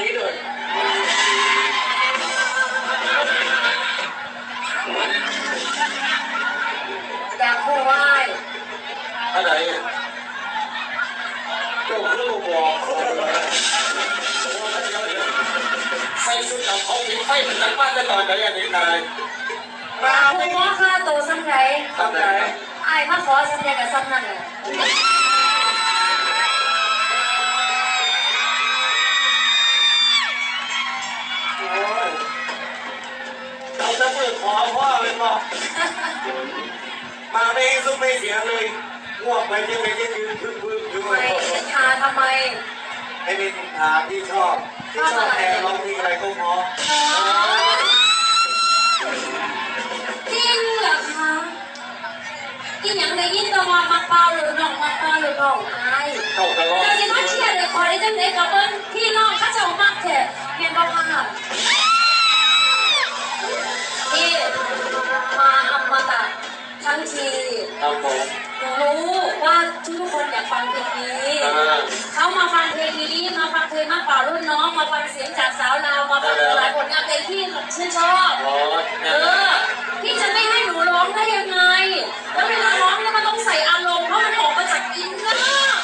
ấy rồi จากผู้ไหว้อะไรตกลูกบอกใส่ชุดของเขาถึงไฟมันตั้งบ้านได้ตอนไหนอันนี้นายมาผู้ว่าค่าตัวซ้ำไหนซ้ำไหนไอ้มาขอซ้ำไหนกับซ้ำนั่นแหละ เราจะเปิดขอพ่อเลยบอกมาไม่ซุ้มไม่เสียเลยง่วงไปที่ไปที่ยืนพึ่งพึ่งอยู่ไม่ทาทำไมให้เป็นทางที่ชอบที่ชอบแทนร้องเพลงอะไรก็เพราะจริงเหรอคะกินอย่างไรยินตัวมามักเปล่าหรือน้องมักเปล่าหรือน้องอายเข้ากันร้องเจ้าสิมาเชียร์เลยขอได้จังไหนกับเบิ้งพี่น้องเข้าเจ้ามักแท้เมียนบ่ค่ะพี่ ชื่นชอบอ๋อเออพี่จะไม่ให้หนูร้องได้ยังไง แล้วเวลาร้องเนี่ยมันต้องใส่อารมณ์เพราะมันออกมาจากอินเนอร์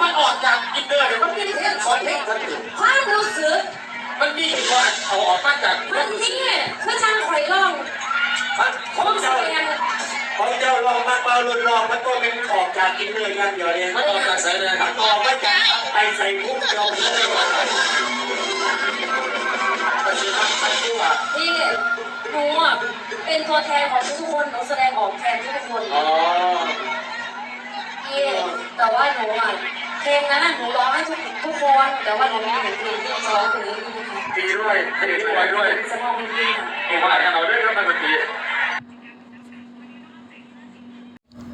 มันออกจากอินเนอร์เนี่ยมันไม่ได้แค่สอนเพลงทันทีความรู้สึกมันมีว่าเอาออกมาจากมันนี่คือทางข่อยร้องมันผมแสดงของเจ้าลองมาเปล่าลุนลองมันก็เป็นออกจากอินเนอร์กันเดียวเองมันออกจากสายเดินมันออกมาจากไอ ใส่พุ่งเดียวเลยมันคือมันมันที่ว่าพี่หนูอะเป็นตัวแทนของทุกคนหนูแสดงออกแทนทุกคนอ๋อพี่แต่ว่าหนูอะเพลงนั้นน่ะหนูร้องให้ทุกทุกคน แต่ว่าหนูมีหนึ่งเพลงที่จะร้องเพลงนี้นะคะดีด้วยดีด้วยด้วยสมองเพลงค่ะผมว่ากันเอาด้วยก็มันดี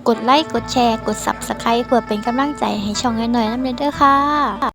กดไลค์ กดแชร์ กด Subscribe เพื่อเป็นกำลังใจให้ช่องน้อยๆน้ำเด้อค่ะ